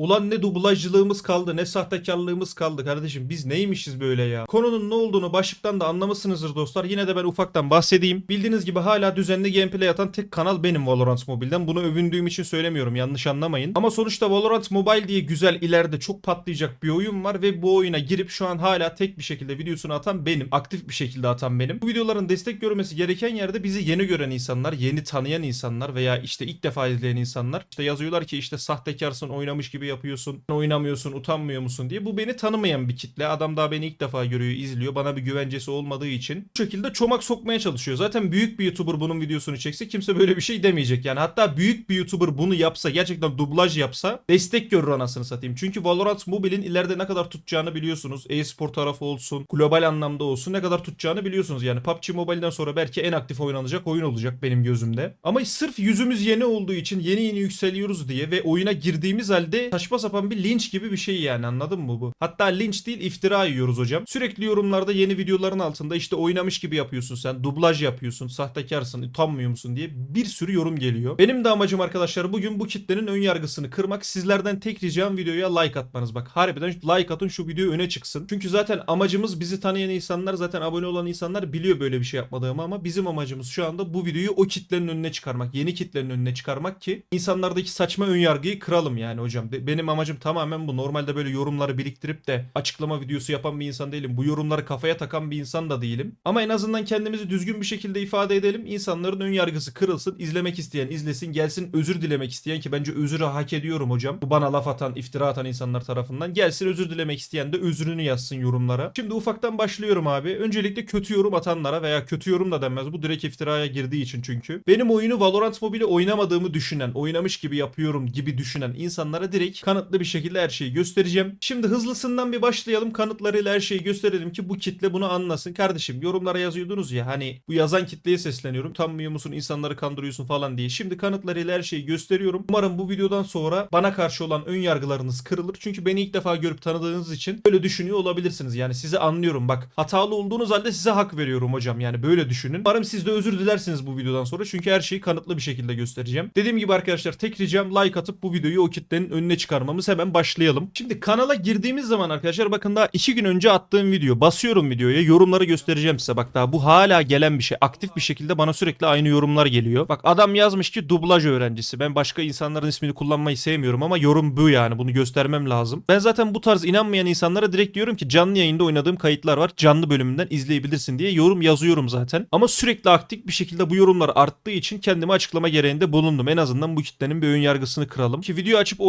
Ulan ne dublajcılığımız kaldı ne sahtekarlığımız kaldı kardeşim. Biz neymişiz böyle ya? Konunun ne olduğunu başlıktan da anlamışsınızdır dostlar. Yine de ben ufaktan bahsedeyim. Bildiğiniz gibi hala düzenli gameplay atan tek kanal benim Valorant Mobile'den. Bunu övündüğüm için söylemiyorum yanlış anlamayın. Ama sonuçta Valorant Mobile diye güzel ileride çok patlayacak bir oyun var ve bu oyuna girip şu an hala tek bir şekilde videosunu atan benim. Aktif bir şekilde atan benim. Bu videoların destek görmesi gereken yerde bizi yeni gören insanlar, yeni tanıyan insanlar veya işte ilk defa izleyen insanlar işte yazıyorlar ki işte sahtekarsın, oynamış gibi yapıyorsun, oynamıyorsun, utanmıyor musun diye. Bu beni tanımayan bir kitle. Adam daha beni ilk defa görüyor, izliyor. Bana bir güvencesi olmadığı için bu şekilde çomak sokmaya çalışıyor. Zaten büyük bir YouTuber bunun videosunu çekse kimse böyle bir şey demeyecek. Yani hatta büyük bir YouTuber bunu yapsa, gerçekten dublaj yapsa destek görür anasını satayım. Çünkü Valorant Mobile'in ileride ne kadar tutacağını biliyorsunuz. E-spor tarafı olsun, global anlamda olsun ne kadar tutacağını biliyorsunuz. Yani PUBG Mobile'den sonra belki en aktif oynanacak oyun olacak benim gözümde. Ama sırf yüzümüz yeni olduğu için yeni yeni yükseliyoruz diye ve oyuna girdiğimiz halde saçma sapan bir linç gibi bir şey yani anladın mı bu? Hatta linç değil iftira yiyoruz hocam. Sürekli yorumlarda yeni videoların altında işte oynamış gibi yapıyorsun sen, dublaj yapıyorsun, sahtekarsın, utanmıyor musun diye bir sürü yorum geliyor. Benim de amacım arkadaşlar bugün bu kitlenin ön yargısını kırmak. Sizlerden tek ricam videoya like atmanız. Bak harbiden like atın şu video öne çıksın. Çünkü zaten amacımız bizi tanıyan insanlar zaten abone olan insanlar biliyor böyle bir şey yapmadığımı ama bizim amacımız şu anda bu videoyu o kitlenin önüne çıkarmak. Yeni kitlenin önüne çıkarmak ki insanlardaki saçma ön yargıyı kıralım yani hocam. Be- Benim amacım tamamen bu. Normalde böyle yorumları biriktirip de açıklama videosu yapan bir insan değilim. Bu yorumları kafaya takan bir insan da değilim. Ama en azından kendimizi düzgün bir şekilde ifade edelim. İnsanların ön yargısı kırılsın. İzlemek isteyen izlesin. Gelsin özür dilemek isteyen ki bence özürü hak ediyorum hocam. Bu bana laf atan, iftira atan insanlar tarafından. Gelsin özür dilemek isteyen de özrünü yazsın yorumlara. Şimdi ufaktan başlıyorum abi. Öncelikle kötü yorum atanlara veya kötü yorum da denmez. Bu direkt iftiraya girdiği için çünkü. Benim oyunu Valorant Mobile oynamadığımı düşünen, oynamış gibi yapıyorum gibi düşünen insanlara direkt kanıtlı bir şekilde her şeyi göstereceğim. Şimdi hızlısından bir başlayalım. Kanıtlarıyla her şeyi gösterelim ki bu kitle bunu anlasın. Kardeşim yorumlara yazıyordunuz ya hani bu yazan kitleye sesleniyorum. Utanmıyor musun insanları kandırıyorsun falan diye. Şimdi kanıtlarıyla her şeyi gösteriyorum. Umarım bu videodan sonra bana karşı olan ön yargılarınız kırılır. Çünkü beni ilk defa görüp tanıdığınız için böyle düşünüyor olabilirsiniz. Yani sizi anlıyorum. Bak hatalı olduğunuz halde size hak veriyorum hocam. Yani böyle düşünün. Umarım siz de özür dilersiniz bu videodan sonra. Çünkü her şeyi kanıtlı bir şekilde göstereceğim. Dediğim gibi arkadaşlar tek ricam like atıp bu videoyu o kitlenin önüne çıkarmamız. Hemen başlayalım. Şimdi kanala girdiğimiz zaman arkadaşlar bakın daha 2 gün önce attığım video. Basıyorum videoya. Yorumları göstereceğim size. Bak daha bu hala gelen bir şey. Aktif bir şekilde bana sürekli aynı yorumlar geliyor. Bak adam yazmış ki dublaj öğrencisi. Ben başka insanların ismini kullanmayı sevmiyorum ama yorum bu yani. Bunu göstermem lazım. Ben zaten bu tarz inanmayan insanlara direkt diyorum ki canlı yayında oynadığım kayıtlar var. Canlı bölümünden izleyebilirsin diye yorum yazıyorum zaten. Ama sürekli aktif bir şekilde bu yorumlar arttığı için kendime açıklama gereğinde bulundum. En azından bu kitlenin bir ön yargısını kıralım. Ki video açıp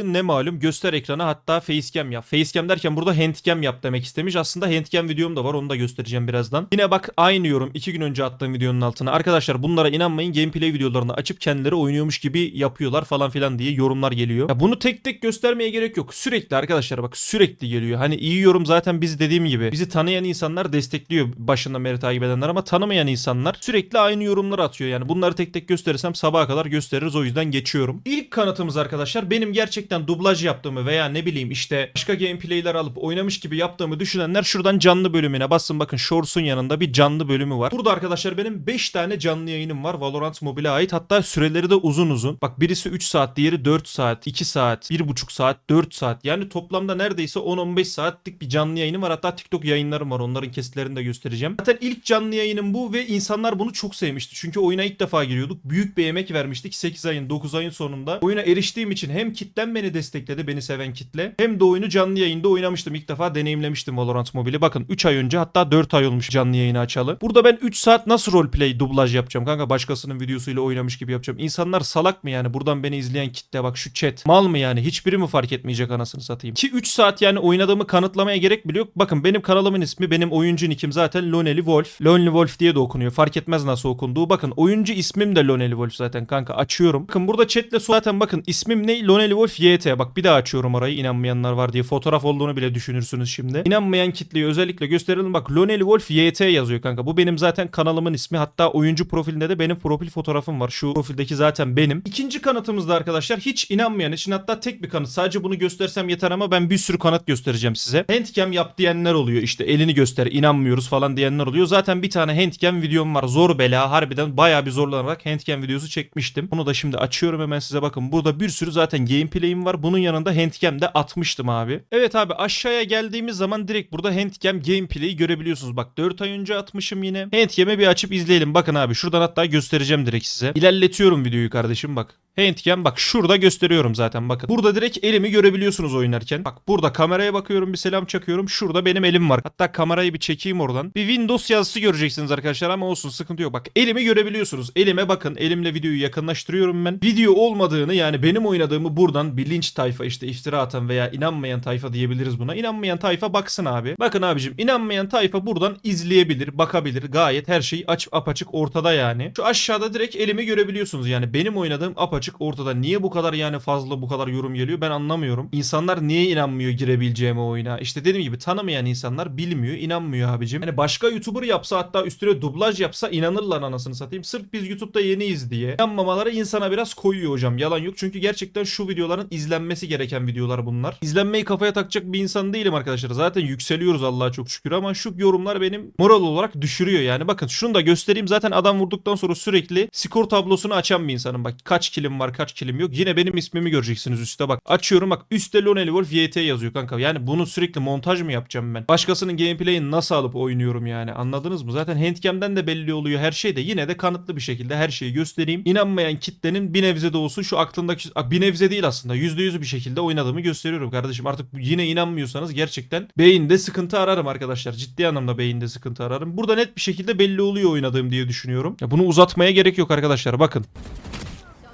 oynamadığın ne malum göster ekrana hatta facecam yap. Facecam derken burada handcam yap demek istemiş. Aslında handcam videom da var onu da göstereceğim birazdan. Yine bak aynı yorum 2 gün önce attığım videonun altına. Arkadaşlar bunlara inanmayın gameplay videolarını açıp kendileri oynuyormuş gibi yapıyorlar falan filan diye yorumlar geliyor. Ya bunu tek tek göstermeye gerek yok. Sürekli arkadaşlar bak sürekli geliyor. Hani iyi yorum zaten biz dediğim gibi. Bizi tanıyan insanlar destekliyor başından beri takip edenler ama tanımayan insanlar sürekli aynı yorumlar atıyor. Yani bunları tek tek gösterirsem sabaha kadar gösteririz o yüzden geçiyorum. İlk kanıtımız arkadaşlar benim gerçekten dublaj yaptığımı veya ne bileyim işte başka gameplayler alıp oynamış gibi yaptığımı düşünenler şuradan canlı bölümüne bassın bakın Shorts'un yanında bir canlı bölümü var. Burada arkadaşlar benim 5 tane canlı yayınım var Valorant Mobile'e ait hatta süreleri de uzun uzun. Bak birisi 3 saat diğeri 4 saat 2 saat 1,5 saat 4 saat yani toplamda neredeyse 10-15 saatlik bir canlı yayınım var hatta TikTok yayınlarım var onların kesitlerini de göstereceğim. Zaten ilk canlı yayınım bu ve insanlar bunu çok sevmişti çünkü oyuna ilk defa giriyorduk. Büyük bir emek vermiştik 8 ayın 9 ayın sonunda. Oyuna eriştiğim için hem kitlem beni destekledi beni seven kitle hem de oyunu canlı yayında oynamıştım. ilk defa deneyimlemiştim Valorant Mobile'i. Bakın 3 ay önce hatta 4 ay olmuş canlı yayını açalı. Burada ben 3 saat nasıl roleplay dublaj yapacağım kanka başkasının videosuyla oynamış gibi yapacağım. İnsanlar salak mı yani buradan beni izleyen kitle bak şu chat. Mal mı yani hiçbiri mi fark etmeyecek anasını satayım. Ki 3 saat yani oynadığımı kanıtlamaya gerek bile yok. Bakın benim kanalımın ismi benim oyuncu nickim zaten Lonely Wolf. Lonely Wolf diye de okunuyor. Fark etmez nasıl okunduğu. Bakın oyuncu ismim de Lonely Wolf zaten kanka açıyorum. Bakın burada chatle zaten bakın ismim ne? Lonely Wolf YT. Bak bir daha açıyorum orayı inanmayanlar var diye. Fotoğraf olduğunu bile düşünürsünüz şimdi. İnanmayan kitleyi özellikle gösterelim. Bak Lonely Wolf YT yazıyor kanka. Bu benim zaten kanalımın ismi. Hatta oyuncu profilinde de benim profil fotoğrafım var. Şu profildeki zaten benim. İkinci kanıtımızda arkadaşlar hiç inanmayan için hatta tek bir kanıt. Sadece bunu göstersem yeter ama ben bir sürü kanıt göstereceğim size. Handcam yap diyenler oluyor. İşte elini göster inanmıyoruz falan diyenler oluyor. Zaten bir tane handcam videom var. Zor bela. Harbiden bayağı bir zorlanarak handcam videosu çekmiştim. Onu da şimdi açıyorum hemen size bakın. Burada bir sürü zaten gameplay'im handcam'im var. Bunun yanında handcam de atmıştım abi. Evet abi aşağıya geldiğimiz zaman direkt burada handcam gameplay'i görebiliyorsunuz. Bak 4 ay önce atmışım yine. Handcam'i bir açıp izleyelim. Bakın abi şuradan hatta göstereceğim direkt size. İlerletiyorum videoyu kardeşim bak. Handcam bak şurada gösteriyorum zaten bakın. Burada direkt elimi görebiliyorsunuz oynarken. Bak burada kameraya bakıyorum bir selam çakıyorum. Şurada benim elim var. Hatta kamerayı bir çekeyim oradan. Bir Windows yazısı göreceksiniz arkadaşlar ama olsun sıkıntı yok. Bak elimi görebiliyorsunuz. Elime bakın. Elimle videoyu yakınlaştırıyorum ben. Video olmadığını yani benim oynadığımı buradan bir linç tayfa işte iftira atan veya inanmayan tayfa diyebiliriz buna. İnanmayan tayfa baksın abi. Bakın abicim inanmayan tayfa buradan izleyebilir, bakabilir. Gayet her şey aç apaçık ortada yani. Şu aşağıda direkt elimi görebiliyorsunuz yani. Benim oynadığım apaçık ortada. Niye bu kadar yani fazla bu kadar yorum geliyor ben anlamıyorum. İnsanlar niye inanmıyor girebileceğime oyuna? İşte dediğim gibi tanımayan insanlar bilmiyor, inanmıyor abicim. Hani başka YouTuber yapsa hatta üstüne dublaj yapsa inanırlar anasını satayım. Sırf biz YouTube'da yeniyiz diye. İnanmamaları insana biraz koyuyor hocam. Yalan yok. Çünkü gerçekten şu videoların izlenmesi gereken videolar bunlar. İzlenmeyi kafaya takacak bir insan değilim arkadaşlar. Zaten yükseliyoruz Allah'a çok şükür ama şu yorumlar benim moral olarak düşürüyor yani. Bakın şunu da göstereyim. Zaten adam vurduktan sonra sürekli skor tablosunu açan bir insanım. Bak kaç kilim var kaç kilim yok. Yine benim ismimi göreceksiniz üstte bak. Açıyorum bak üstte Lonely Wolf YT yazıyor kanka. Yani bunu sürekli montaj mı yapacağım ben? Başkasının gameplay'ini nasıl alıp oynuyorum yani anladınız mı? Zaten handcam'den de belli oluyor her şey de. Yine de kanıtlı bir şekilde her şeyi göstereyim. İnanmayan kitlenin bir nebze de olsun şu aklındaki bir nebze değil aslında. Yüzde yüz bir şekilde oynadığımı gösteriyorum kardeşim. Artık yine inanmıyorsanız gerçekten beyinde sıkıntı ararım arkadaşlar. Ciddi anlamda beyinde sıkıntı ararım. Burada net bir şekilde belli oluyor oynadığım diye düşünüyorum. Ya bunu uzatmaya gerek yok arkadaşlar. Bakın.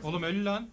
Oğlum ölü lan.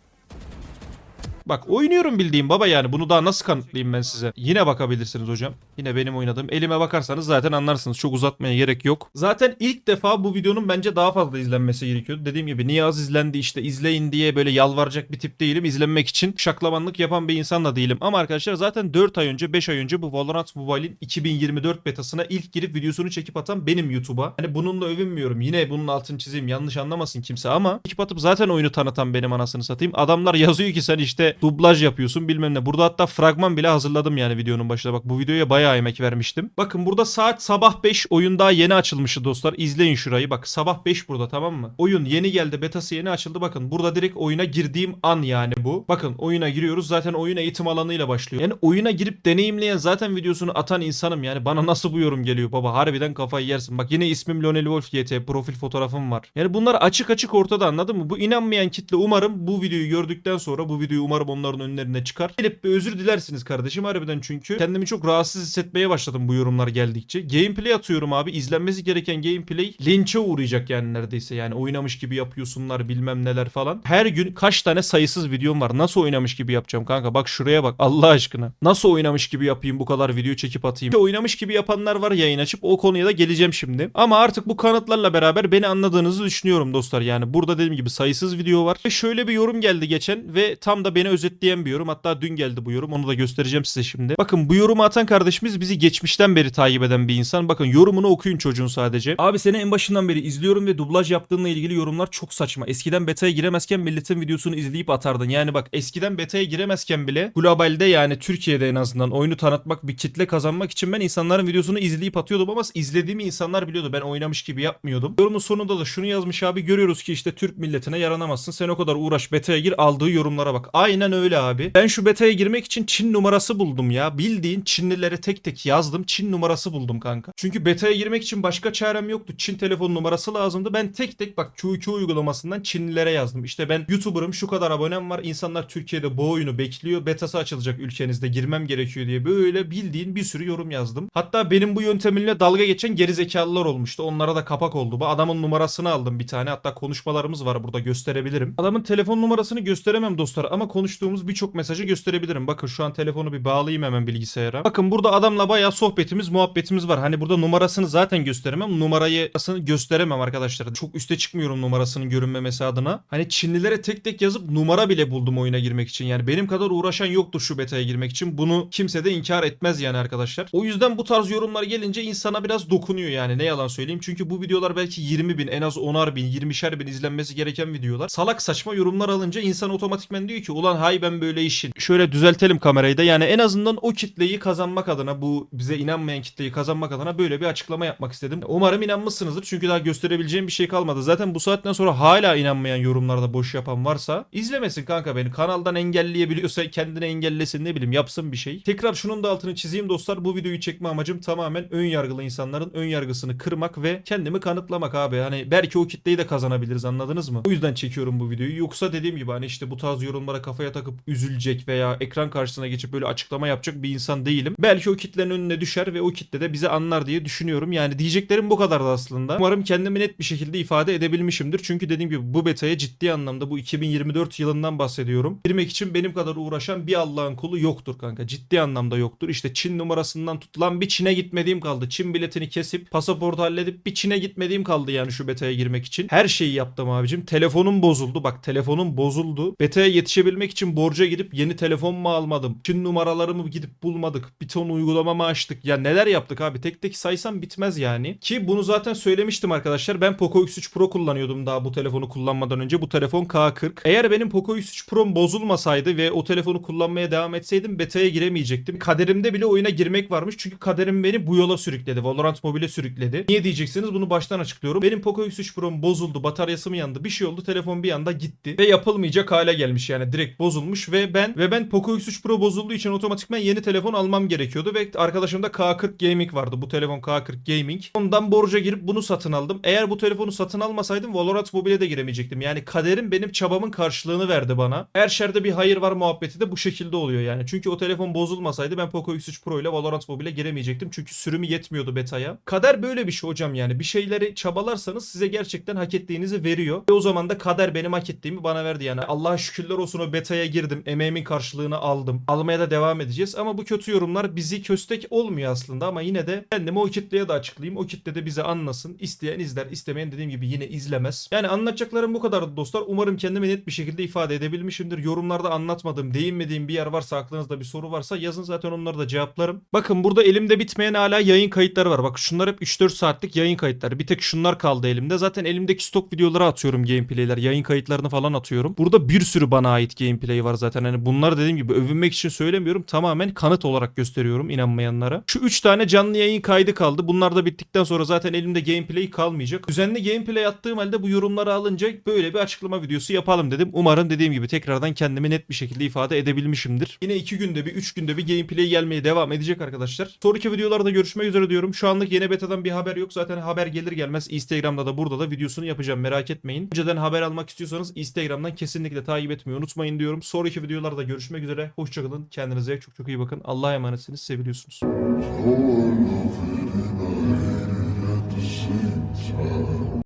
Bak oynuyorum bildiğim baba yani bunu daha nasıl kanıtlayayım ben size? Yine bakabilirsiniz hocam. Yine benim oynadığım. Elime bakarsanız zaten anlarsınız. Çok uzatmaya gerek yok. Zaten ilk defa bu videonun bence daha fazla izlenmesi gerekiyordu. Dediğim gibi niye az izlendi işte izleyin diye böyle yalvaracak bir tip değilim. İzlenmek için şaklamanlık yapan bir insan da değilim. Ama arkadaşlar zaten 4 ay önce 5 ay önce bu Valorant Mobile'in 2024 betasına ilk girip videosunu çekip atan benim YouTube'a. Hani bununla övünmüyorum. Yine bunun altını çizeyim. Yanlış anlamasın kimse ama çekip atıp zaten oyunu tanıtan benim anasını satayım. Adamlar yazıyor ki sen işte dublaj yapıyorsun bilmem ne. Burada hatta fragman bile hazırladım yani videonun başında. Bak bu videoya bayağı emek vermiştim. Bakın burada saat sabah 5 oyun daha yeni açılmıştı dostlar. İzleyin şurayı. Bak sabah 5 burada tamam mı? Oyun yeni geldi. Betası yeni açıldı. Bakın burada direkt oyuna girdiğim an yani bu. Bakın oyuna giriyoruz. Zaten oyun eğitim alanıyla başlıyor. Yani oyuna girip deneyimleyen zaten videosunu atan insanım yani. Bana nasıl bu yorum geliyor baba? Harbiden kafayı yersin. Bak yine ismim Lionel Wolf YT. Profil fotoğrafım var. Yani bunlar açık açık ortada anladın mı? Bu inanmayan kitle umarım bu videoyu gördükten sonra bu videoyu umarım onların önlerine çıkar. Gelip bir özür dilersiniz kardeşim harbiden çünkü kendimi çok rahatsız hissetmeye başladım bu yorumlar geldikçe. Gameplay atıyorum abi. izlenmesi gereken gameplay linçe uğrayacak yani neredeyse. Yani oynamış gibi yapıyorsunlar bilmem neler falan. Her gün kaç tane sayısız videom var. Nasıl oynamış gibi yapacağım kanka? Bak şuraya bak Allah aşkına. Nasıl oynamış gibi yapayım bu kadar video çekip atayım. Oynamış gibi yapanlar var yayın açıp o konuya da geleceğim şimdi. Ama artık bu kanıtlarla beraber beni anladığınızı düşünüyorum dostlar. Yani burada dediğim gibi sayısız video var. Ve şöyle bir yorum geldi geçen ve tam da beni özetleyen bir yorum. Hatta dün geldi bu yorum. Onu da göstereceğim size şimdi. Bakın bu yorumu atan kardeşimiz bizi geçmişten beri takip eden bir insan. Bakın yorumunu okuyun çocuğun sadece. Abi seni en başından beri izliyorum ve dublaj yaptığınla ilgili yorumlar çok saçma. Eskiden beta'ya giremezken milletin videosunu izleyip atardın. Yani bak eskiden beta'ya giremezken bile globalde yani Türkiye'de en azından oyunu tanıtmak bir kitle kazanmak için ben insanların videosunu izleyip atıyordum ama izlediğimi insanlar biliyordu. Ben oynamış gibi yapmıyordum. Yorumun sonunda da şunu yazmış abi görüyoruz ki işte Türk milletine yaranamazsın. Sen o kadar uğraş beta'ya gir aldığı yorumlara bak. Aynen öyle abi. Ben şu beta'ya girmek için Çin numarası buldum ya. Bildiğin Çinlilere tek tek yazdım. Çin numarası buldum kanka. Çünkü beta'ya girmek için başka çarem yoktu. Çin telefon numarası lazımdı. Ben tek tek bak QQ uygulamasından Çinlilere yazdım. İşte ben YouTuber'ım şu kadar abonem var. İnsanlar Türkiye'de bu oyunu bekliyor. Betası açılacak ülkenizde girmem gerekiyor diye böyle bildiğin bir sürü yorum yazdım. Hatta benim bu yöntemimle dalga geçen gerizekalılar olmuştu. Onlara da kapak oldu. Bu adamın numarasını aldım bir tane. Hatta konuşmalarımız var burada gösterebilirim. Adamın telefon numarasını gösteremem dostlar ama konuştuğumuz birçok mesajı gösterebilirim. Bakın şu an telefonu bir bağlayayım hemen bilgisayara. Bakın burada adamla bayağı sohbetimiz, muhabbetimiz var. Hani burada numarasını zaten gösteremem. Numarayı gösteremem arkadaşlar. Çok üste çıkmıyorum numarasının görünmemesi adına. Hani Çinlilere tek tek yazıp numara bile buldum oyuna girmek için. Yani benim kadar uğraşan yoktur şu beta'ya girmek için. Bunu kimse de inkar etmez yani arkadaşlar. O yüzden bu tarz yorumlar gelince insana biraz dokunuyor yani ne yalan söyleyeyim. Çünkü bu videolar belki 20 bin en az 10'ar bin 20'şer bin izlenmesi gereken videolar. Salak saçma yorumlar alınca insan otomatikmen diyor ki ulan hay ben böyle işin. Şöyle düzeltelim kamerayı da yani en azından o kitleyi kazanmak adına bu bize inanmayan kitleyi kazanmak adına böyle bir açıklama yapmak istedim. Umarım inanmışsınızdır çünkü daha gösterebileceğim bir şey kalmadı. Zaten bu saatten sonra hala inanmayan yorumlarda boş yapan varsa izlemesin kanka beni. Kanaldan engelleyebiliyorsa kendini engellesin ne bileyim yapsın bir şey. Tekrar şunun da altını çizeyim dostlar. Bu videoyu çekme amacım tamamen ön yargılı insanların ön yargısını kırmak ve kendimi kanıtlamak abi. Hani belki o kitleyi de kazanabiliriz anladınız mı? O yüzden çekiyorum bu videoyu. Yoksa dediğim gibi hani işte bu tarz yorumlara kafaya takıp üzülecek veya ekran karşısına geçip böyle açıklama yapacak bir insan değilim. Belki o kitlenin önüne düşer ve o kitle de bize anlar diye düşünüyorum. Yani diyeceklerim bu kadardı aslında. Umarım kendimi net bir şekilde ifade edebilmişimdir. Çünkü dediğim gibi bu betaya ciddi anlamda bu 2024 yılından bahsediyorum. Girmek için benim kadar uğraşan bir Allah'ın kulu yoktur kanka. Ciddi anlamda yoktur. İşte Çin numarasından tutulan bir Çin'e gitmediğim kaldı. Çin biletini kesip pasaportu halledip bir Çin'e gitmediğim kaldı yani şu betaya girmek için. Her şeyi yaptım abicim. Telefonum bozuldu. Bak telefonum bozuldu. Betaya yetişebilmek için borca gidip yeni telefon mu almadım? Çin numaralarımı gidip bulmadık. Bir ton uygulama mı açtık? Ya neler yaptık abi? Tek tek saysam bitmez yani. Ki bunu zaten söylemiştim arkadaşlar. Ben Poco X3 Pro kullanıyordum daha bu telefonu kullanmadan önce. Bu telefon K40. Eğer benim Poco X3 Pro'm bozulmasaydı ve o telefonu kullanmaya devam etseydim beta'ya giremeyecektim. Kaderimde bile oyuna girmek varmış. Çünkü kaderim beni bu yola sürükledi. Valorant Mobile'e sürükledi. Niye diyeceksiniz? Bunu baştan açıklıyorum. Benim Poco X3 Pro'm bozuldu. Bataryası mı yandı? Bir şey oldu. Telefon bir anda gitti. Ve yapılmayacak hale gelmiş yani. Direkt bozulmuş ve ben ve ben Poco X3 Pro bozulduğu için otomatikman yeni telefon almam gerekiyordu ve arkadaşımda K40 Gaming vardı. Bu telefon K40 Gaming. Ondan borca girip bunu satın aldım. Eğer bu telefonu satın almasaydım Valorant Mobile'e de giremeyecektim. Yani kaderim benim çabamın karşılığını verdi bana. Her şerde bir hayır var muhabbeti de bu şekilde oluyor yani. Çünkü o telefon bozulmasaydı ben Poco X3 Pro ile Valorant Mobile'e giremeyecektim. Çünkü sürümü yetmiyordu beta'ya. Kader böyle bir şey hocam yani. Bir şeyleri çabalarsanız size gerçekten hak ettiğinizi veriyor. Ve o zaman da kader benim hak ettiğimi bana verdi yani. Allah'a şükürler olsun o beta'ya girdim. Emeğimin karşılığını aldım. Almaya da devam edeceğiz. Ama bu kötü yorumlar bizi köstek olmuyor aslında. Ama yine de kendimi o kitleye de açıklayayım. O kitle de bize anlasın. İsteyen izler. istemeyen dediğim gibi yine izlemez. Yani anlatacaklarım bu kadardı dostlar. Umarım kendimi net bir şekilde ifade edebilmişimdir. Yorumlarda anlatmadığım, değinmediğim bir yer varsa, aklınızda bir soru varsa yazın zaten onları da cevaplarım. Bakın burada elimde bitmeyen hala yayın kayıtları var. Bak şunlar hep 3-4 saatlik yayın kayıtları. Bir tek şunlar kaldı elimde. Zaten elimdeki stok videoları atıyorum gameplay'ler. Yayın kayıtlarını falan atıyorum. Burada bir sürü bana ait gameplay var zaten. Hani bunlar dediğim gibi övünmek için söylemiyorum. Tamamen kanıt olarak gösteriyorum inanmayanlara. Şu 3 tane canlı yayın kaydı kaldı. Bunlar da bittikten sonra zaten elimde gameplay kalmayacak. Düzenli gameplay attığım halde bu yorumları alınca böyle bir açıklama videosu yapalım dedim. Umarım dediğim gibi tekrardan kendimi net bir şekilde ifade edebilmişimdir. Yine 2 günde bir 3 günde bir gameplay gelmeye devam edecek arkadaşlar. Sonraki videolarda görüşmek üzere diyorum. Şu anlık yeni betadan bir haber yok. Zaten haber gelir gelmez Instagram'da da burada da videosunu yapacağım. Merak etmeyin. Önceden haber almak istiyorsanız Instagram'dan kesinlikle takip etmeyi unutmayın diyorum. Sonraki videolarda görüşmek üzere. Hoşçakalın. Kendinize çok çok iyi bakın. Allah'a emanetsiniz. Seviliyorsunuz.